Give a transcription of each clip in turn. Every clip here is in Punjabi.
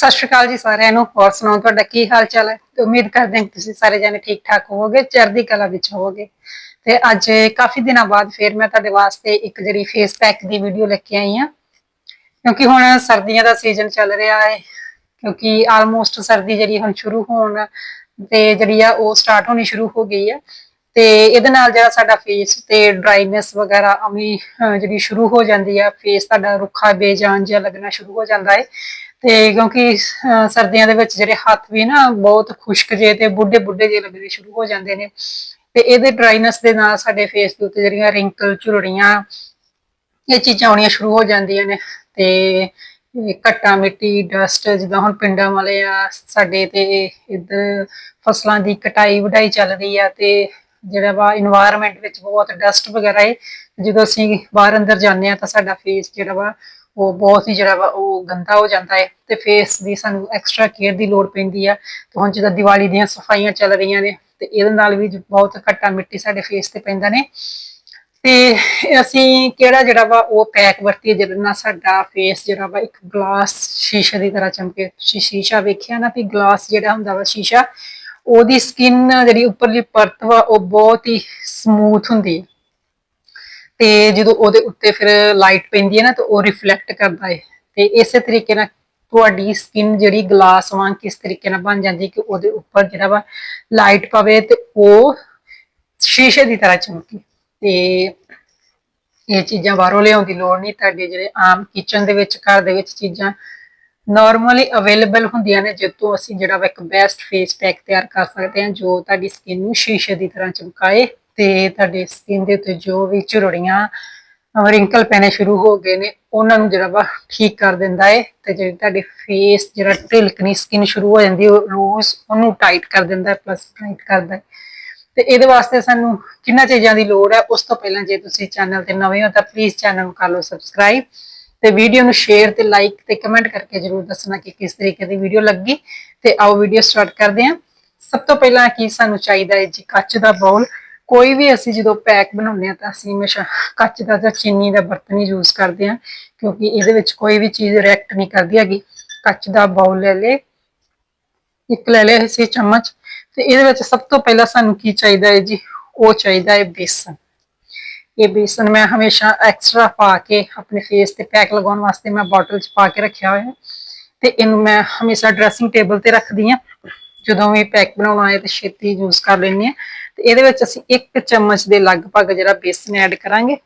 ਸਤਿ ਸ਼੍ਰੀ ਅਕਾਲ ਜੀ ਸਾਰਿਆਂ ਨੂੰ। ਹੋਰ ਸੁਣਾਓ, ਤੁਹਾਡਾ ਕੀ ਹਾਲ ਚਾਲ ਹੈ? ਤੇ ਉਮੀਦ ਕਰਦੇ ਹਾਂ ਤੁਸੀਂ ਸਾਰੇ ਜਣੇ ਠੀਕ ਠਾਕ ਹੋਵੋਗੇ, ਚੜ੍ਹਦੀ ਕਲਾ ਵਿੱਚ ਹੋਵੋਗੇ। ਤੇ ਅੱਜ ਕਾਫੀ ਦਿਨਾਂ ਬਾਅਦ ਫੇਰ ਮੈਂ ਤੁਹਾਡੇ ਵਾਸਤੇ ਇੱਕ ਜਿਹੜੀ ਫੇਸ ਪੈਕ ਦੀ ਵੀਡੀਓ ਲੈ ਕੇ ਆਈ ਹਾਂ। ਕਿਉਂਕਿ ਹੁਣ ਸਰਦੀਆਂ ਦਾ ਸੀਜ਼ਨ ਚੱਲ ਰਿਹਾ ਹੈ, ਕਿਉਂਕਿ ਆਲਮੋਸਟ ਸਰਦੀ ਜਿਹੜੀ ਹੁਣ ਸ਼ੁਰੂ ਹੋਣ ਤੇ ਜਿਹੜੀ ਆ ਉਹ ਸਟਾਰਟ ਹੋਣੀ ਸ਼ੁਰੂ ਹੋ ਗਈ ਹੈ ਤੇ ਇਹਦੇ ਨਾਲ ਜਿਹੜਾ ਸਾਡਾ ਫੇਸ ਤੇ ਡਰਾਈਨੈਸ ਵਗੈਰਾ ਅਮੀ ਜਿਹੜੀ ਸ਼ੁਰੂ ਹੋ ਜਾਂਦੀ ਆ ਫੇਸ ਤੁਹਾਡਾ ਰੁੱਖਾ ਬੇਜਾਨ ਜਿਹਾ ਲੱਗਣਾ ਸ਼ੁਰੂ ਹੋ ਜਾਂਦਾ ਹੈ। ਤੇ ਕਿਉਂਕਿ, ਅਹ, ਸਰਦੀਆਂ ਦੇ ਵਿੱਚ ਜਿਹੜੇ ਹੱਥ ਵੀ ਨਾ ਬਹੁਤ ਖੁਸ਼ਕ ਜੇ ਤੇ ਬੁੱਢੇ ਬੁੱਢੇ ਜੇ ਲੱਗਣੇ ਸ਼ੁਰੂ ਹੋ ਜਾਂਦੇ ਨੇ। ਤੇ ਇਹਦੇ ਡਰਾਈਨੈਸ ਦੇ ਨਾਲ ਸਾਡੇ ਫੇਸ ਦੇ ਉੱਤੇ ਜਿਹੜੀਆਂ ਰਿੰਕਲ ਝੁਰੜੀਆਂ, ਇਹ ਚੀਜ਼ਾਂ ਆਉਣੀਆਂ ਸ਼ੁਰੂ ਹੋ ਜਾਂਦੀਆਂ ਨੇ। ਤੇ ਘੱਟਾ ਮਿੱਟੀ ਡਸਟ ਜਿੱਦਾਂ ਹੁਣ ਪਿੰਡਾਂ ਵਾਲੇ ਆ, ਸਾਡੇ ਤੇ ਇੱਧਰ ਫਸਲਾਂ ਦੀ ਕਟਾਈ, ਵਢਾਈ ਚੱਲ ਰਹੀ ਆ ਤੇ ਜਿਹੜਾ ਵਾ এনवायरमेंट ਵਿੱਚ ਬਹੁਤ ਡਸਟ ਵਗੈਰਾ ਹੈ ਜਦੋਂ ਅਸੀਂ ਬਾਹਰ ਅੰਦਰ ਜਾਂਦੇ ਆ ਤਾਂ ਸਾਡਾ ਫੇਸ ਜਿਹੜਾ ਵਾ ਉਹ ਬਹੁਤ ਹੀ ਜਿਹੜਾ ਵਾ ਉਹ ਗੰਦਾ ਹੋ ਜਾਂਦਾ ਹੈ ਤੇ ਫੇਸ ਦੀ ਸਾਨੂੰ ਐਕਸਟਰਾ ਕੇਅਰ ਦੀ ਲੋੜ ਪੈਂਦੀ ਆ। ਤੇ ਹੁਣ ਜਿੱਦਾਂ ਦੀਵਾਲੀ ਦੀਆਂ ਸਫਾਈਆਂ ਚੱਲ ਰਹੀਆਂ ਨੇ ਤੇ ਇਹਦੇ ਨਾਲ ਵੀ ਬਹੁਤ ਘੱਟਾ ਮਿੱਟੀ ਸਾਡੇ ਫੇਸ ਤੇ ਪੈਂਦਾ ਨੇ। ਤੇ ਅਸੀਂ ਕਿਹੜਾ ਜਿਹੜਾ ਵਾ ਉਹ ਪੈਕ ਵਰਤੀਏ ਜਿਹਦੇ ਨਾਲ ਸਾਡਾ ਫੇਸ ਜਿਹੜਾ ਵਾ ਇੱਕ ਗਲਾਸ ਸ਼ੀਸ਼ੇ ਦੀ ਤਰ੍ਹਾਂ ਚਮਕੇ। ਤੁਸੀਂ ਸ਼ੀਸ਼ਾ ਵੇਖਿਆ ਨਾ ਵੀ ਗਲਾਸ ਜਿਹੜਾ ਹੁੰਦਾ ਵਾ ਸ਼ੀਸ਼ਾ, ਉਹਦੀ ਸਕਿਨ ਜਿਹੜੀ ਉੱਪਰਲੀ ਪਰਤ ਵਾ ਉਹ ਬਹੁਤ ਹੀ ਸਮੂਥ ਹੁੰਦੀ ਤੇ ਜਦੋਂ ਉਹਦੇ ਉੱਤੇ ਫਿਰ ਲਾਈਟ ਪੈਂਦੀ ਹੈ ਨਾ, ਤਾਂ ਉਹ ਰਿਫਲੈਕਟ ਕਰਦਾ ਹੈ। ਤੇ ਇਸੇ ਤਰੀਕੇ ਨਾਲ ਤੁਹਾਡੀ ਸਕਿਨ ਜਿਹੜੀ ਗਲਾਸ ਵਾਂਗ ਕਿਸ ਤਰੀਕੇ ਨਾਲ ਬਣ ਜਾਂਦੀ ਹੈ ਕਿ ਉਹਦੇ ਉੱਪਰ ਜਿਹੜਾ ਵਾ ਲਾਈਟ ਪਵੇ ਤੇ ਉਹ ਸ਼ੀਸ਼ੇ ਦੀ ਤਰ੍ਹਾਂ ਚਮਕੇ। ਤੇ ਇਹ ਚੀਜ਼ਾਂ ਬਾਹਰੋਂ ਲਿਆਉਣ ਦੀ ਲੋੜ ਨਹੀਂ, ਤੁਹਾਡੇ ਜਿਹੜੇ ਆਮ ਕਿਚਨ ਦੇ ਵਿੱਚ, ਘਰ ਦੇ ਵਿੱਚ ਚੀਜ਼ਾਂ ਨਾਰਮਲੀ ਅਵੇਲੇਬਲ ਹੁੰਦੀਆਂ ਨੇ ਜਿੱਤੋਂ ਅਸੀਂ ਜਿਹੜਾ ਵਾ ਇੱਕ ਬੈਸਟ ਫੇਸ ਪੈਕ ਤਿਆਰ ਕਰ ਸਕਦੇ ਹਾਂ, ਜੋ ਤੁਹਾਡੀ ਸਕਿਨ ਨੂੰ ਸ਼ੀਸ਼ੇ ਦੀ ਤਰ੍ਹਾਂ ਚਮਕਾਏ। ਤੇ ਤੁਹਾਡੇ ਸਕਿਨ ਦੇ ਉੱਤੇ ਜੋ ਵੀ ਝੁਰੜੀਆਂ ਰਿੰਕਲ ਪੈਣੇ ਸ਼ੁਰੂ ਹੋ ਗਏ ਨੇ, ਉਹਨਾਂ ਨੂੰ ਜਿਹੜਾ ਵਾ ਠੀਕ ਕਰ ਦਿੰਦਾ ਹੈ ਤੇ ਜਿਹੜੀ ਤੁਹਾਡੀ ਫੇਸ ਜਿਹੜਾ ਢਿਲਕਣੀ ਸਕਿਨ ਸ਼ੁਰੂ ਹੋ ਜਾਂਦੀ ਉਹ ਲੂਜ਼ ਉਹਨੂੰ ਟਾਈਟ ਕਰ ਦਿੰਦਾ ਪਲੱਸ ਟਾਈਟ ਕਰਦਾ ਹੈ ਤੇ ਇਹਦੇ ਵਾਸਤੇ ਸਾਨੂੰ ਕਿੰਨਾ ਚੀਜ਼ਾਂ ਦੀ ਲੋੜ ਹੈ ਉਸ ਤੋਂ ਪਹਿਲਾਂ ਜੇ ਤੁਸੀਂ ਚੈਨਲ ਤੇ ਨਵੇਂ ਹੋ ਤਾਂ ਪਲੀਜ਼ ਚੈਨਲ ਨੂੰ ਕਰ ਲਓ ਸਬਸਕ੍ਰਾਈਬ ਤੇ ਵੀਡੀਓ ਨੂੰ ਸ਼ੇਅਰ ਤੇ ਲਾਈਕ ਤੇ ਕਮੈਂਟ ਕਰਕੇ ਜਰੂਰ ਦੱਸਣਾ ਕਿ ਕਿਸ ਤਰੀਕੇ ਦੀ ਵੀਡੀਓ ਲੱਗੀ ਤੇ ਆਓ ਵੀਡੀਓ ਸਟਾਰਟ ਕਰਦੇ ਹਾਂ ਸਭ ਤੋਂ ਪਹਿਲਾਂ ਕੀ ਸਾਨੂੰ ਚਾਹੀਦਾ ਹੈ ਜੀ, ਕੱਚ ਦਾ ਬਾਉਲ ਕੋਈ ਵੀ ਅਸੀਂ ਜਦੋਂ ਪੈਕ ਬਣਾਉਂਦੇ ਆ ਤਾਂ ਅਸੀਂ ਹਮੇਸ਼ਾ ਕੱਚ ਦਾ ਜਾਂ ਚੀਨੀ ਦਾ ਬਰਤਨ ਹੀ ਯੂਜ਼ ਕਰਦੇ ਆ ਕਿਉਂਕਿ ਇਹਦੇ ਵਿੱਚ ਕੋਈ ਵੀ ਚੀਜ਼ ਰਿਐਕਟ ਨਹੀਂ ਕਰਦੀ ਹੈਗੀ। ਕੱਚ ਦਾ ਬਾਉਲ ਲੈ ਲੇ ਇੱਕ ਲੈ ਲਿਆ ਅਸੀਂ ਚਮਚ ਤੇ ਇਹਦੇ ਵਿੱਚ ਸਭ ਤੋਂ ਪਹਿਲਾਂ ਸਾਨੂੰ ਕੀ ਚਾਹੀਦਾ ਹੈ ਜੀ? ਉਹ ਚਾਹੀਦਾ ਹੈ ਬੇਸਨ। ਇਹ ਬੇਸਨ ਮੈਂ ਹਮੇਸ਼ਾ ਐਕਸਟਰਾ ਪਾ ਕੇ ਆਪਣੇ ਫੇਸ ਤੇ ਪੈਕ ਲਗਾਉਣ ਵਾਸਤੇ ਮੈਂ ਬੋਟਲ 'ਚ ਪਾ ਕੇ ਰੱਖਿਆ ਹੋਇਆ। ਤੇ ਇਹਨੂੰ ਮੈਂ ਹਮੇਸ਼ਾ ਡਰੈਸਿੰਗ ਟੇਬਲ ਤੇ ਰੱਖਦੀ ਆ ਜਦੋਂ ਵੀ ਪੈਕ ਬਣਾਉਣਾ ਹੈ ਤੇ ਛੇਤੀ ਯੂਜ਼ ਕਰ ਲੈਂਦੇ ਆ ਤੇ ਇਹਦੇ ਵਿੱਚ ਅਸੀਂ ਇੱਕ ਚਮਚ ਦੇ ਲਗਭਗ ਜਿਹੜਾ ਬੇਸਨ ਐਡ ਕਰਾਂਗੇ।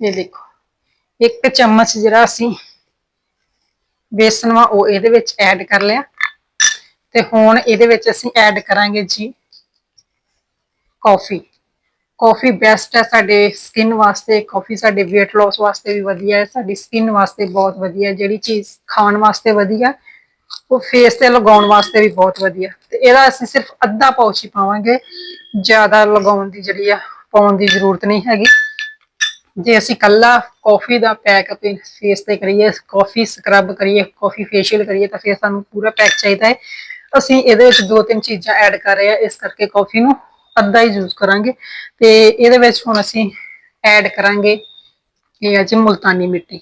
ਇਹ ਦੇਖੋ, ਇੱਕ ਚਮਚ ਜਿਹੜਾ ਅਸੀਂ ਬੇਸਨ ਵਾ ਉਹ ਇਹਦੇ ਵਿੱਚ ਐਡ ਕਰ ਲਿਆ। ਤੇ ਹੁਣ ਇਹਦੇ ਵਿੱਚ ਅਸੀਂ ਐਡ ਕਰਾਂਗੇ ਜੀ ਕਾਫੀ। ਕਾਫੀ ਬੈਸਟ ਹੈ ਸਾਡੇ ਸਕਿਨ ਵਾਸਤੇ, ਕਾਫੀ ਸਾਡੇ weight loss ਵਾਸਤੇ ਵੀ ਵਧੀਆ ਹੈ, ਸਾਡੀ ਸਕਿਨ ਵਾਸਤੇ ਬਹੁਤ ਵਧੀਆ, ਜਿਹੜੀ ਚੀਜ਼ ਖਾਣ ਵਾਸਤੇ ਵਧੀਆ। ਉਹ ਫੇਸ ਤੇ ਲਗਾਉਣ ਵਾਸਤੇ ਵੀ ਬਹੁਤ ਵਧੀਆ। ਤੇ ਇਹਦਾ ਅਸੀਂ ਸਿਰਫ ਅੱਧਾ ਪਾਉਚ ਹੀ ਪਾਵਾਂਗੇ। ਜ਼ਿਆਦਾ ਲਗਾਉਣ ਦੀ ਜਿਹੜੀ ਆ, ਪਾਉਣ ਦੀ ਜ਼ਰੂਰਤ ਨਹੀਂ ਹੈਗੀ। ਜੇ ਅਸੀਂ ਕੱਲਾ ਕਾਫੀ ਦਾ ਪੈਕ ਆਪਣੇ ਫੇਸ ਤੇ ਕਰੀਏ ਕਾਫੀ ਸਕਰਬ ਕਰੀਏ ਕਾਫੀ ਫੇਸ਼ੀਅਲ ਕਰੀਏ, ਤਾਂ ਫਿਰ ਸਾਨੂੰ ਪੂਰਾ ਪੈਕ ਚਾਹੀਦਾ ਹੈ। ਅਸੀਂ ਇਹਦੇ ਵਿੱਚ ਦੋ ਤਿੰਨ ਚੀਜ਼ਾਂ ਐਡ ਕਰ ਰਹੇ ਆ ਇਸ ਕਰਕੇ ਕਾਫੀ ਨੂੰ ਅੱਧਾ ਹੀ ਯੂਜ਼ ਕਰਾਂਗੇ। ਤੇ ਇਹਦੇ ਵਿੱਚ ਹੁਣ ਅਸੀਂ ਐਡ ਕਰਾਂਗੇ ਇਹ ਹੈ ਜੀ ਮੁਲਤਾਨੀ ਮਿੱਟੀ।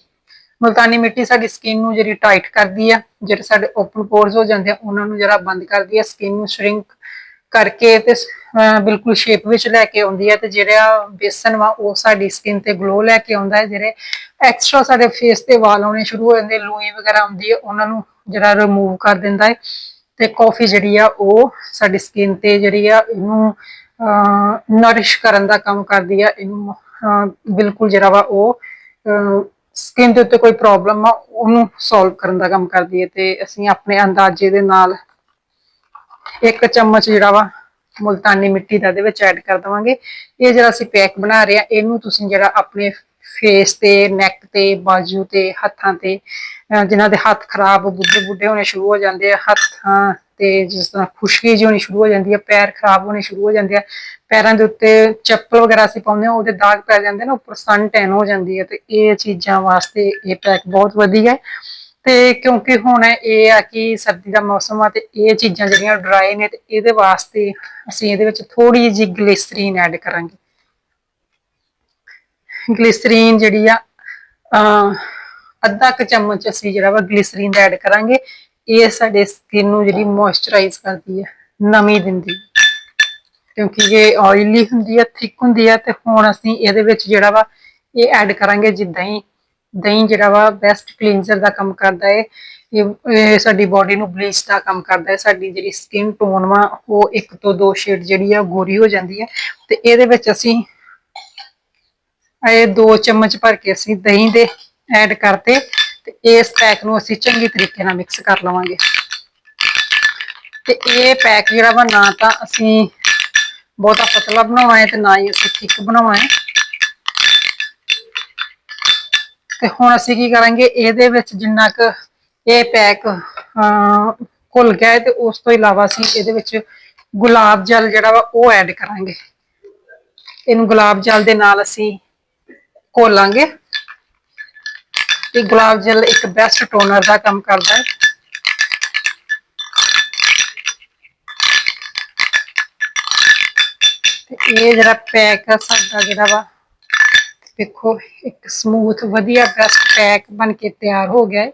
ਮੁਲਤਾਨੀ ਮਿੱਟੀ ਸਾਡੀ ਸਕਿਨ ਨੂੰ ਜਿਹੜੀ ਟਾਈਟ ਕਰਦੀ ਆ, ਜਿਹੜੇ ਸਾਡੇ ਓਪਨ ਪੋਰਸ ਹੋ ਜਾਂਦੇ ਆ, ਉਹਨਾਂ ਨੂੰ ਜਿਹੜਾ ਬੰਦ ਕਰਦੀ ਆ ਸਕਿਨ ਨੂੰ ਸ਼ਰਿੰਕ ਕਰਕੇ ਤੇ ਬਿਲਕੁਲ ਸ਼ੇਪ ਵਿੱਚ ਲੈ ਕੇ ਆਉਂਦੀ ਹੈ ਤੇ ਜਿਹੜਾ ਬੇਸਨ ਵਾ, ਉਹ ਸਾਡੀ ਸਕਿਨ ਤੇ ਗਲੋ ਲੈ ਕੇ ਆਉਂਦਾ ਹੈ, ਜਿਹੜੇ ਐਕਸਟਰਾ ਸਾਡੇ ਫੇਸ ਤੇ ਵਾਲ ਆਉਣੇ ਸ਼ੁਰੂ ਹੋ ਜਾਂਦੇ, ਲੂਈ ਵਗੈਰਾ ਆਉਂਦੀ ਹੈ ਉਹਨਾਂ ਨੂੰ ਜਿਹੜਾ ਰਿਮੂਵ ਕਰ ਦਿੰਦਾ ਹੈ ਤੇ ਕਾਫੀ ਜਿਹੜੀ ਆ, ਉਹ ਸਾਡੀ ਸਕਿਨ ਤੇ ਜਿਹੜੀ ਆ, ਇਹਨੂੰ ਨਰਿਸ਼ ਕਰਨ ਦਾ ਕੰਮ ਕਰਦੀ ਆ, ਇਹਨੂੰ ਬਿਲਕੁਲ ਜਿਹੜਾ ਵਾ ਉਹ ਸਕਿਨ ਦੇ ਉੱਤੇ ਕੋਈ ਪ੍ਰੋਬਲਮ ਆ, ਉਹਨੂੰ ਸੋਲਵ ਕਰਨ ਦਾ ਕੰਮ ਕਰਦੀ ਹੈ ਤੇ ਅਸੀਂ ਆਪਣੇ ਅੰਦਾਜ਼ੇ ਦੇ ਨਾਲ ਇੱਕ ਚਮਚ ਜਿਹੜਾ ਵਾ ਮੁਲਤਾਨੀ ਮਿੱਟੀ ਦਾ ਦੇ ਵਿੱਚ ਐਡ ਕਰ ਦਵਾਂਗੇ। ਇਹ ਜਿਹੜਾ ਅਸੀਂ ਪੈਕ ਬਣਾ ਰਹੇ ਆ ਇਹਨੂੰ ਤੁਸੀਂ ਜਿਹੜਾ ਆਪਣੇ ਫੇਸ ਤੇ ਨੈਕ ਤੇ, ਬਾਜੂ ਤੇ, ਹੱਥਾਂ ਤੇ, ਅਹ ਜਿਨ੍ਹਾਂ ਦੇ ਹੱਥ ਖਰਾਬ ਬੁੱਢੇ ਬੁੱਢੇ ਹੋਣੇ ਸ਼ੁਰੂ ਹੋ ਜਾਂਦੇ ਆ, ਹੱਥਾਂ ਤੇ ਜਿਸ ਤਰ੍ਹਾਂ ਖੁਸ਼ਕੀ ਜਿਹੀ ਹੋਣੀ ਸ਼ੁਰੂ ਹੋ ਜਾਂਦੀ ਹੈ ਪੈਰ ਖਰਾਬ ਹੋਣੇ ਸ਼ੁਰੂ ਹੋ ਜਾਂਦੇ ਆ, ਪੈਰਾਂ ਦੇ ਉੱਤੇ ਚੱਪਲ ਵਗੈਰਾ ਅਸੀਂ ਪਾਉਂਦੇ ਆ ਉਹਦੇ ਦਾਗ ਪੈ ਜਾਂਦੇ ਨੇ, ਉੱਪਰ ਸਨ ਟੈਨ ਹੋ ਜਾਂਦੀ ਹੈ ਤੇ ਇਹ ਚੀਜ਼ਾਂ ਵਾਸਤੇ ਇਹ ਪੈਕ ਬਹੁਤ ਵਧੀਆ ਹੈ। ਤੇ ਕਿਉਂਕਿ ਹੁਣ ਇਹ ਆ ਕਿ ਸਰਦੀ ਦਾ ਮੌਸਮ ਆ ਤੇ ਇਹ ਚੀਜ਼ਾਂ ਜਿਹੜੀਆਂ ਡਰਾਈ ਨੇ ਤੇ ਇਹਦੇ ਵਾਸਤੇ ਅਸੀਂ ਇਹਦੇ ਵਿੱਚ ਥੋੜੀ ਜਿਹੀ ਗਲਿਸਰੀਨ ਐਡ ਕਰਾਂਗੇ। ਗਲਿਸਰੀਨ ਜਿਹੜੀ ਆ ਅੱਧਾ ਕੁ ਚਮਚ ਅਸੀਂ ਜਿਹੜਾ ਵਾ ਗਲਿਸਰੀਨ ਦਾ ਐਡ ਕਰਾਂਗੇ ਇਹ ਸਾਡੇ ਸਕਿਨ ਨੂੰ ਜਿਹੜੀ ਮੋਇਸਚਰਾਈਜ਼ ਕਰਦੀ ਹੈ ਨਮੀ ਦਿੰਦੀ। ਹੈ ਕਿਉਂਕਿ ਇਹ ਆਇਲੀ ਹੁੰਦੀ ਹੈ ਥਿਕ ਹੁੰਦੀ ਹੈ ਤੇ ਹੁਣ ਅਸੀਂ ਇਹਦੇ ਵਿੱਚ ਜਿਹੜਾ ਵਾ ਇਹ ਐਡ ਕਰਾਂਗੇ ਜਿੱਦਾਂ ਹੀ ਦਹੀਂ ਜਿਹੜਾ ਵਾ ਬੈਸਟ ਕਲੀਨਜ਼ਰ ਦਾ ਕੰਮ ਕਰਦਾ ਹੈ ਇਹ ਇਹ ਸਾਡੀ ਬਾਡੀ ਨੂੰ ਬਲੀਚ ਦਾ ਕੰਮ ਕਰਦਾ ਹੈ ਸਾਡੀ ਜਿਹੜੀ ਸਕਿਨ ਟੋਨ ਵਾ ਉਹ ਇੱਕ ਤੋਂ ਦੋ ਸ਼ੇਡ ਜਿਹੜੀ ਆ ਗੋਰੀ ਹੋ ਜਾਂਦੀ ਹੈ ਤੇ ਇਹਦੇ ਵਿੱਚ ਅਸੀਂ ਇਹ ਦੋ ਚਮਚ ਭਰ ਕੇ ਅਸੀਂ ਦਹੀਂ ਦੇ ਐਡ ਕਰਤੇ। ਤੇ ਇਸ ਪੈਕ ਨੂੰ ਅਸੀਂ ਚੰਗੀ ਤਰੀਕੇ ਨਾਲ ਮਿਕਸ ਕਰ ਲਵਾਂਗੇ। ਤੇ ਇਹ ਪੈਕ ਜਿਹੜਾ ਵਾ, ਨਾ ਤਾਂ ਅਸੀਂ ਬਹੁਤਾ ਪਤਲਾ ਬਣਾਉਣਾ ਹੈ ਤੇ ਨਾ ਹੀ ਅਸੀਂ ਥਿੱਕ ਬਣਾਉਣਾ ਹੈ। ਤੇ ਹੁਣ ਅਸੀਂ ਕੀ ਕਰਾਂਗੇ, ਇਹਦੇ ਵਿੱਚ ਜਿੰਨਾ ਕੁ ਇਹ ਪੈਕ ਘੁਲ ਗਿਆ ਹੈ ਤੇ ਉਸ ਤੋਂ ਇਲਾਵਾ ਅਸੀਂ ਇਹਦੇ ਵਿੱਚ ਗੁਲਾਬ ਜਲ ਜਿਹੜਾ ਵਾ, ਉਹ ਐਡ ਕਰਾਂਗੇ। ਇਹਨੂੰ ਗੁਲਾਬ ਜਲ ਦੇ ਨਾਲ ਅਸੀਂ ਘੋਲਾਂਗੇ। ਤੇ ਗੁਲਾਬ ਜਲ ਇੱਕ ਬੈਸਟ ਟੋਨਰ ਦਾ ਕੰਮ ਕਰਦਾ ਹੈ। ਇਹ ਜਿਹੜਾ ਪੈਕ ਆ ਸਾਡਾ ਜਿਹੜਾ ਵਾ, ਦੇਖੋ, ਇੱਕ ਸਮੂਥ ਵਧੀਆ ਬੈਸਟ ਪੈਕ ਬਣ ਕੇ ਤਿਆਰ ਹੋ ਗਿਆ ਹੈ।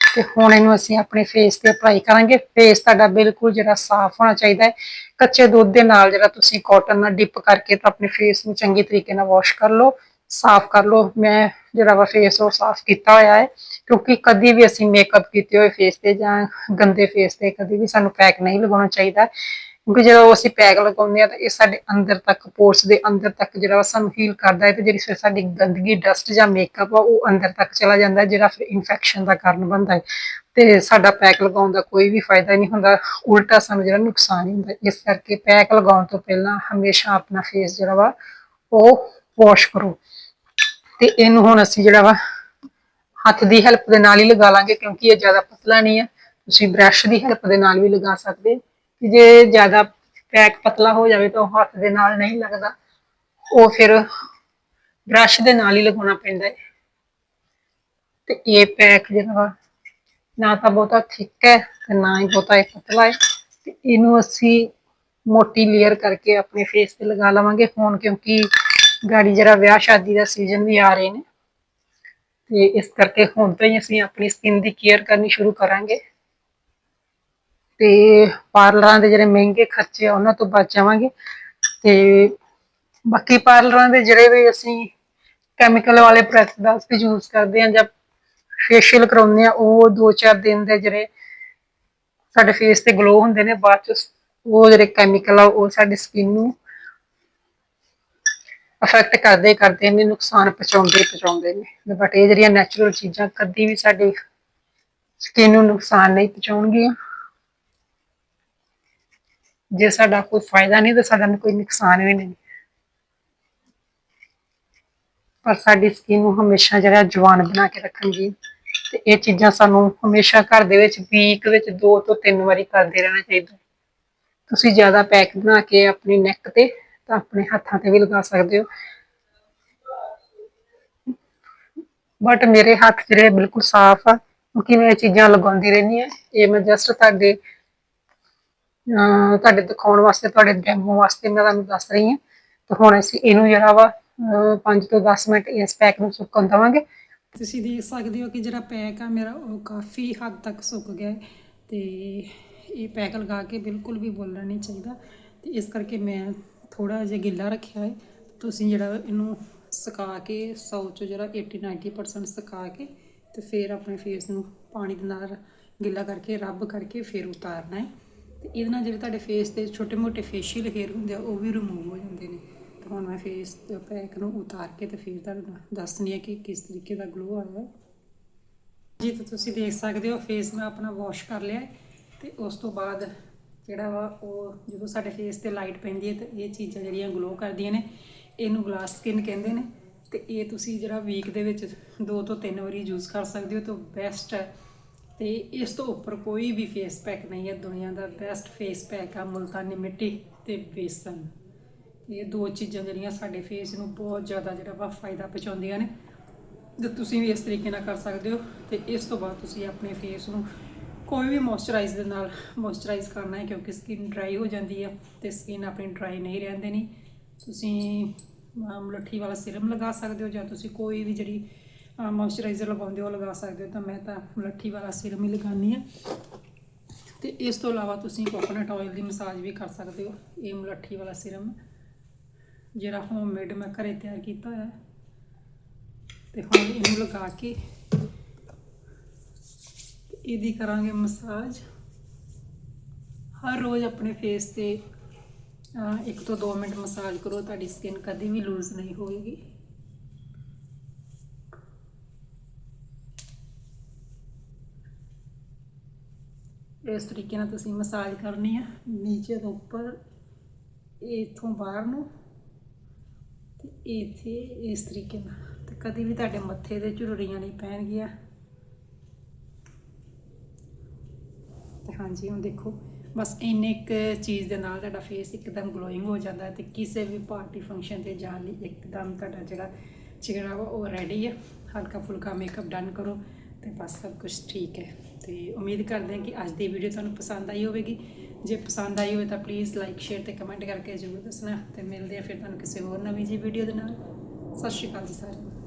ਤੇ ਹੁਣ ਇਹਨੂੰ ਅਸੀਂ ਆਪਣੇ ਫੇਸ ਤੇ ਅਪਲਾਈ ਕਰਾਂਗੇ। ਫੇਸ ਤੁਹਾਡਾ ਬਿਲਕੁਲ ਜਿਹੜਾ ਸਾਫ਼ ਹੋਣਾ ਚਾਹੀਦਾ ਹੈ। ਕੱਚੇ ਦੁੱਧ ਦੇ ਨਾਲ ਜਿਹੜਾ ਤੁਸੀਂ ਕਾਟਨ ਨਾਲ ਡਿਪ ਕਰਕੇ ਤਾਂ ਆਪਣੇ ਫੇਸ ਨੂੰ ਚੰਗੀ ਤਰੀਕੇ ਨਾਲ ਵਾਸ਼ ਕਰ ਲਓ। ਸਾਫ਼ ਕਰ ਲਓ। ਮੈਂ ਜਿਹੜਾ ਵਾ ਫੇਸ ਉਹ ਸਾਫ਼ ਕੀਤਾ ਹੋਇਆ ਹੈ। ਕਿਉਂਕਿ ਕਦੀ ਵੀ ਅਸੀਂ ਮੇਕਅਪ ਕੀਤੇ ਹੋਏ ਫੇਸ ਤੇ ਜਾਂ ਗੰਦੇ ਫੇਸ ਤੇ ਕਦੀ ਵੀ ਸਾਨੂੰ ਪੈਕ ਨਹੀਂ ਲਗਾਉਣਾ ਚਾਹੀਦਾ। ਕਿਉਂਕਿ ਜਦੋਂ ਅਸੀਂ ਪੈਕ ਲਗਾਉਂਦੇ ਆ ਤਾਂ ਇਹ ਸਾਡੇ ਅੰਦਰ ਤੱਕ ਪੋਰਸ ਦੇ ਅੰਦਰ ਤੱਕ ਜਿਹੜਾ ਵਾ ਸਾਨੂੰ ਹੀਲ ਕਰਦਾ ਹੈ ਤੇ ਜਿਹੜੀ ਫਿਰ ਸਾਡੀ ਗੰਦਗੀ ਡਸਟ ਜਾਂ ਮੇਕਅਪ ਆ, ਉਹ ਅੰਦਰ ਤੱਕ ਚਲਾ ਜਾਂਦਾ ਜਿਹੜਾ ਫਿਰ ਇਨਫੈਕਸ਼ਨ ਦਾ ਕਾਰਨ ਬਣਦਾ ਹੈ। ਤੇ ਸਾਡਾ ਪੈਕ ਲਗਾਉਣ ਦਾ ਕੋਈ ਵੀ ਫਾਇਦਾ ਨਹੀਂ ਹੁੰਦਾ। ਉਲਟਾ ਸਾਨੂੰ ਜਿਹੜਾ ਨੁਕਸਾਨ ਹੀ ਹੁੰਦਾ ਇਸ ਕਰਕੇ ਪੈਕ ਲਗਾਉਣ ਤੋਂ ਪਹਿਲਾਂ ਹਮੇਸ਼ਾ ਆਪਣਾ ਫੇਸ ਜਿਹੜਾ ਵਾ ਉਹ ਵਾਸ਼ ਕਰੋ। ਤੇ ਇਹਨੂੰ ਹੁਣ ਅਸੀਂ ਜਿਹੜਾ ਵਾ ਹੱਥ ਦੀ ਹੈਲਪ ਦੇ ਨਾਲ ਹੀ ਲਗਾ ਲਾਂਗੇ ਕਿਉਂਕਿ ਇਹ ਜ਼ਿਆਦਾ ਪਤਲਾ ਨਹੀਂ ਹੈ ਤੁਸੀਂ ਬ੍ਰਸ਼ ਦੀ ਹੈਲਪ ਦੇ ਨਾਲ ਵੀ ਲਗਾ ਸਕਦੇ ਕਿ ਜੇ ਜ਼ਿਆਦਾ ਪੈਕ ਪਤਲਾ ਹੋ ਜਾਵੇ ਤਾਂ ਉਹ ਹੱਥ ਦੇ ਨਾਲ ਨਹੀਂ ਲੱਗਦਾ। ਉਹ ਫਿਰ ਬ੍ਰਸ਼ ਦੇ ਨਾਲ ਹੀ ਲਗਾਉਣਾ ਪੈਂਦਾ ਹੈ। ਤੇ ਇਹ ਪੈਕ ਜਿਹੜਾ ਵਾ ਨਾ ਤਾਂ ਬਹੁਤਾ ਥਿੱਕ ਹੈ ਤੇ ਨਾ ਹੀ ਬਹੁਤਾ ਇਹ ਪਤਲਾ ਹੈ। ਤੇ ਇਹਨੂੰ ਅਸੀਂ ਮੋਟੀ ਲੇਅਰ ਕਰਕੇ ਆਪਣੇ ਫੇਸ ਤੇ ਲਗਾ ਲਵਾਂਗੇ। ਹੁਣ ਕਿਉਂਕਿ ਗਾੜੀ ਜਿਹੜਾ ਵਿਆਹ ਸ਼ਾਦੀ ਦਾ ਸੀਜ਼ਨ ਵੀ ਆ ਰਹੇ ਨੇ। ਤੇ ਇਸ ਕਰਕੇ ਹੁਣ ਤੋਂ ਹੀ ਅਸੀਂ ਆਪਣੀ ਸਕਿਨ ਦੀ ਕੇਅਰ ਕਰਨੀ ਸ਼ੁਰੂ ਕਰਾਂਗੇ। ਤੇ ਪਾਰਲਰਾਂ ਦੇ ਜਿਹੜੇ ਮਹਿੰਗੇ ਖਰਚੇ ਆ, ਉਹਨਾਂ ਤੋਂ ਬਚ ਜਾਵਾਂਗੇ। ਤੇ ਬਾਕੀ ਪਾਰਲਰਾਂ ਦੇ ਜਿਹੜੇ ਵੀ ਅਸੀਂ ਕੈਮੀਕਲ ਵਾਲੇ ਪ੍ਰੋਡਕਟ ਵੀ ਯੂਜ਼ ਕਰਦੇ ਆ ਜਾਂ ਫੇਸ਼ੀਅਲ ਕਰਾਉਂਦੇ ਆ ਉਹ 2-4 ਦਿਨ ਦੇ ਜਿਹੜੇ ਸਾਡੇ ਫੇਸ ਤੇ ਗਲੋ ਹੁੰਦੇ ਨੇ, ਬਾਅਦ ਚ ਉਹ ਜਿਹੜੇ ਕੈਮੀਕਲ ਆ, ਉਹ ਸਾਡੀ ਸਕਿਨ ਨੂੰ ਅਫੈਕਟ ਕਰਦੇ ਕਰਦੇ ਨੇ ਨੁਕਸਾਨ ਪਹੁੰਚਾਉਂਦੇ ਪਹੁੰਚਾਉਂਦੇ ਨੇ। ਬਟ ਇਹ ਜਿਹੜੀਆਂ ਨੈਚੁਰਲ ਚੀਜ਼ਾਂ ਕਦੀ ਵੀ ਸਾਡੀ ਸਕਿਨ ਨੂੰ ਨੁਕਸਾਨ ਨਹੀਂ ਪਹੁੰਚਾਉਣਗੀਆਂ। ਜੇ ਸਾਡਾ ਕੋਈ ਫਾਇਦਾ ਨਹੀਂ ਤਾਂ ਸਾਡਾ ਕੋਈ ਨੁਕਸਾਨ ਵੀ ਨਹੀਂ। ਪਰ ਸਾਡੀ ਸਕਿਨ ਨੂੰ ਹਮੇਸ਼ਾ ਜਿਹੜਾ ਜਵਾਨ ਬਣਾ ਕੇ ਰੱਖਣਗੀ। ਤੇ ਇਹ ਚੀਜ਼ਾਂ ਸਾਨੂੰ ਹਮੇਸ਼ਾ ਘਰ ਦੇ ਵਿੱਚ ਵੀਕ ਵਿੱਚ ਦੋ ਤੋਂ ਤਿੰਨ ਵਾਰੀ ਕਰਦੇ ਰਹਿਣਾ ਚਾਹੀਦਾ। ਤੁਸੀਂ ਜ਼ਿਆਦਾ ਪੈਕ ਬਣਾ ਕੇ ਆਪਣੀ ਨੈਕ ਤੇ ਤਾਂ ਆਪਣੇ ਹੱਥਾਂ ਤੇ ਵੀ ਲਗਾ ਸਕਦੇ ਹੋ। ਬਟ ਮੇਰੇ ਹੱਥ ਜਿਹੜੇ ਬਿਲਕੁਲ ਸਾਫ਼ ਆ, ਕਿਉਂਕਿ ਮੈਂ ਇਹ ਚੀਜ਼ਾਂ ਲਗਾਉਂਦੀ ਰਹਿੰਦੀ ਹਾਂ। ਇਹ ਮੈਂ ਜਸਟ ਤੁਹਾਡੇ ਤੁਹਾਡੇ ਦਿਖਾਉਣ ਵਾਸਤੇ, ਤੁਹਾਡੇ ਡੈਮੋ ਵਾਸਤੇ ਮੈਂ ਤੁਹਾਨੂੰ ਦੱਸ ਰਹੀ ਹਾਂ। ਤੇ ਹੁਣ ਅਸੀਂ ਇਹਨੂੰ ਜਿਹੜਾ ਵਾ 5 ਤੋਂ 10 ਮਿੰਟ ਇਸ ਪੈਕ ਨੂੰ ਸੁੱਕਣ ਦੇਵਾਂਗੇ। ਤੁਸੀਂ ਦੇਖ ਸਕਦੇ ਹੋ ਕਿ ਜਿਹੜਾ ਪੈਕ ਆ, ਮੇਰਾ ਉਹ ਕਾਫੀ ਹੱਦ ਤੱਕ ਸੁੱਕ ਗਿਆ ਤੇ ਇਹ ਪੈਕ ਲਗਾ ਕੇ ਬਿਲਕੁਲ ਵੀ ਬੋਲਣਾ ਨਹੀਂ ਚਾਹੀਦਾ। ਤੇ ਇਸ ਕਰਕੇ ਮੈਂ ਥੋੜਾ ਜਿਹਾ ਗਿੱਲਾ ਰੱਖਿਆ ਹੈ ਤੁਸੀਂ ਜਿਹੜਾ ਇਹਨੂੰ ਸੁਕਾ ਕੇ 100 ਚੋਂ ਜਿਹੜਾ 80 90% ਸੁਕਾ ਕੇ ਤੇ ਫਿਰ ਆਪਣੇ ਫੇਸ ਨੂੰ ਪਾਣੀ ਦੇ ਨਾਲ ਗਿੱਲਾ ਕਰਕੇ, ਰੱਬ ਕਰਕੇ ਫਿਰ ਉਤਾਰਨਾ ਹੈ। ਤੇ ਇਹਦੇ ਨਾਲ ਜਿਹੜੇ ਤੁਹਾਡੇ ਫੇਸ ਤੇ ਛੋਟੇ-ਮੋਟੇ ਫੇਸ਼ੀਅਲ ਹੇਅਰ ਹੁੰਦੇ ਆ, ਉਹ ਵੀ ਰਿਮੂਵ ਹੋ ਜਾਂਦੇ ਨੇ। ਤੇ ਹੁਣ ਮੈਂ ਫੇਸ ਪੈਕ ਨੂੰ ਉਤਾਰ ਕੇ ਤੇ ਫਿਰ ਤੁਹਾਨੂੰ ਦੱਸਣੀ ਹੈ ਕਿ ਕਿਸ ਤਰੀਕੇ ਦਾ ਗਲੋ ਆਇਆ ਹੈ। ਜੀ, ਤਾਂ ਤੁਸੀਂ ਦੇਖ ਸਕਦੇ ਹੋ ਫੇਸ ਮੈਂ ਆਪਣਾ ਵਾਸ਼ ਕਰ ਲਿਆ ਹੈ ਤੇ ਉਸ ਤੋਂ ਬਾਅਦ ਜਿਹੜਾ ਵਾ, ਉਹ ਜਦੋਂ ਸਾਡੇ ਫੇਸ ਤੇ ਲਾਈਟ ਪੈਂਦੀ ਹੈ ਤਾਂ ਇਹ ਚੀਜ਼ਾਂ ਜਿਹੜੀਆਂ ਗਲੋ ਕਰਦੀਆਂ ਨੇ, ਇਹਨੂੰ ਗਲਾਸ ਸਕਿਨ ਕਹਿੰਦੇ ਨੇ। ਤੇ ਇਹ ਤੁਸੀਂ ਜਿਹੜਾ ਵੀਕ ਦੇ ਵਿੱਚ ਦੋ ਤੋਂ ਤਿੰਨ ਵਾਰੀ ਯੂਜ਼ ਕਰ ਸਕਦੇ ਹੋ ਤਾਂ ਬੈਸਟ ਹੈ। ਤੇ ਇਸ ਤੋਂ ਉੱਪਰ ਕੋਈ ਵੀ ਫੇਸ ਪੈਕ ਨਹੀਂ ਹੈ, ਦੁਨੀਆ ਦਾ ਬੈਸਟ ਫੇਸ ਪੈਕ ਆ ਮੁਲਤਾਨੀ ਮਿੱਟੀ ਤੇ ਬੇਸਨ। ਇਹ ਦੋ ਚੀਜ਼ਾਂ ਜਿਹੜੀਆਂ ਸਾਡੇ ਫੇਸ ਨੂੰ ਬਹੁਤ ਜ਼ਿਆਦਾ ਜਿਹੜਾ ਵਾ ਫਾਇਦਾ ਪਹੁੰਚਾਉਂਦੀਆਂ ਨੇ। ਤੇ ਤੁਸੀਂ ਵੀ ਇਸ ਤਰੀਕੇ ਨਾਲ ਕਰ ਸਕਦੇ ਹੋ ਤੇ ਇਸ ਤੋਂ ਬਾਅਦ ਤੁਸੀਂ ਆਪਣੇ ਫੇਸ ਨੂੰ ਕੋਈ ਵੀ ਮੋਇਸਚਰਾਈਜ਼ ਦੇ ਨਾਲ ਮੋਇਸਚਰਾਈਜ਼ ਕਰਨਾ ਹੈ ਕਿਉਂਕਿ ਸਕਿਨ ਡਰਾਈ ਹੋ ਜਾਂਦੀ ਹੈ ਤੇ ਸਕਿਨ ਆਪਣੀ ਡਰਾਈ ਨਹੀਂ ਰਹਿੰਦੇ ਨਹੀਂ ਤੁਸੀਂ ਅਹ, ਮੁਲੱਠੀ ਵਾਲਾ ਸਿਰਮ ਲਗਾ ਸਕਦੇ ਹੋ ਜਾਂ ਤੁਸੀਂ ਕੋਈ ਵੀ ਜਿਹੜੀ ਮੋਇਸਚਰਾਈਜ਼ਰ ਲਗਾਉਂਦੇ ਹੋ ਲਗਾ ਸਕਦੇ ਹੋ ਤਾਂ ਮੈਂ ਤਾਂ ਮਲੱਠੀ ਵਾਲਾ ਸਿਰਮ ਹੀ ਲਗਾਉਂਦੀ ਆ ਤੇ ਇਸ ਤੋਂ ਇਲਾਵਾ ਤੁਸੀਂ ਕੋਕੋਨਟ ਆਇਲ ਦੀ ਮਸਾਜ ਵੀ ਕਰ ਸਕਦੇ ਹੋ। ਇਹ ਮੁਲੱਠੀ ਵਾਲਾ ਸਿਰਮ ਜਿਹੜਾ ਹੋਮਮੇਡ ਮੈਂ ਘਰੇ ਤਿਆਰ ਕੀਤਾ ਹੋਇਆ। ਹੈ। ਤੇ ਹੁਣ ਇਹਨੂੰ ਲਗਾ ਕੇ ਇਹਦੀ ਕਰਾਂਗੇ ਮਸਾਜ। ਹਰ ਰੋਜ਼ ਆਪਣੇ ਫੇਸ ਤੇ ਇੱਕ ਤੋਂ 2 ਮਿੰਟ ਮਸਾਜ ਕਰੋ, ਤੁਹਾਡੀ ਸਕਿਨ ਕਦੇ ਵੀ ਲੂਜ਼ ਨਹੀਂ ਹੋਏਗੀ। ਇਸ ਤਰੀਕੇ ਨਾਲ ਤੁਸੀਂ ਮਸਾਜ ਕਰਨੀ ਆ, ਨੀਚੇ ਤੋਂ ਉੱਪਰ, ਇਥੋਂ ਬਾਹਰ ਨੂੰ, ਤੇ ਇੱਥੇ ਇਸ ਤਰੀਕੇ ਨਾਲ। ਤੇ ਕਦੀ ਵੀ ਤੁਹਾਡੇ ਮੱਥੇ ਦੇ ਝੁਰੜੀਆਂ ਨਹੀਂ ਪੈਣਗੀਆਂ। ਤੇ ਹਾਂਜੀ, ਹੁਣ ਦੇਖੋ, ਬਸ ਇੰਨੇ ਇੱਕ ਚੀਜ਼ ਦੇ ਨਾਲ ਤੁਹਾਡਾ ਫੇਸ ਇੱਕਦਮ ਗਲੋਇੰਗ ਹੋ ਜਾਂਦਾ ਹੈ ਤੇ ਕਿਸੇ ਵੀ ਪਾਰਟੀ ਫੰਕਸ਼ਨ ਤੇ ਜਾਣ ਲਈ ਇੱਕਦਮ ਤੁਹਾਡਾ ਜਿਹੜਾ ਚਿਹਰਾ ਵਾ ਉਹ ਰੈਡੀ ਹੈ ਹਲਕਾ ਫੁਲਕਾ ਮੇਕਅਪ ਡਨ ਕਰੋ ਤੇ ਬਸ ਸਭ ਕੁਝ ਠੀਕ ਹੈ। ਤੇ ਉਮੀਦ ਕਰਦੇ ਹਾਂ ਕਿ ਅੱਜ ਦੀ ਵੀਡੀਓ ਤੁਹਾਨੂੰ ਪਸੰਦ ਆਈ ਹੋਵੇਗੀ। ਜੇ ਪਸੰਦ ਆਈ ਹੋਵੇ ਤਾਂ ਪਲੀਜ਼ ਲਾਈਕ ਸ਼ੇਅਰ ਤੇ ਕਮੈਂਟ ਕਰਕੇ ਜ਼ਰੂਰ ਦੱਸਣਾ। ਤੇ ਮਿਲਦੇ ਆ ਫਿਰ ਤੁਹਾਨੂੰ ਕਿਸੇ ਹੋਰ ਨਵੀਂ ਜੀ ਵੀਡੀਓ ਦੇ ਨਾਲ। ਸਤਿ ਸ਼੍ਰੀ ਅਕਾਲ ਜੀ ਸਾਰਿਆਂ ਨੂੰ।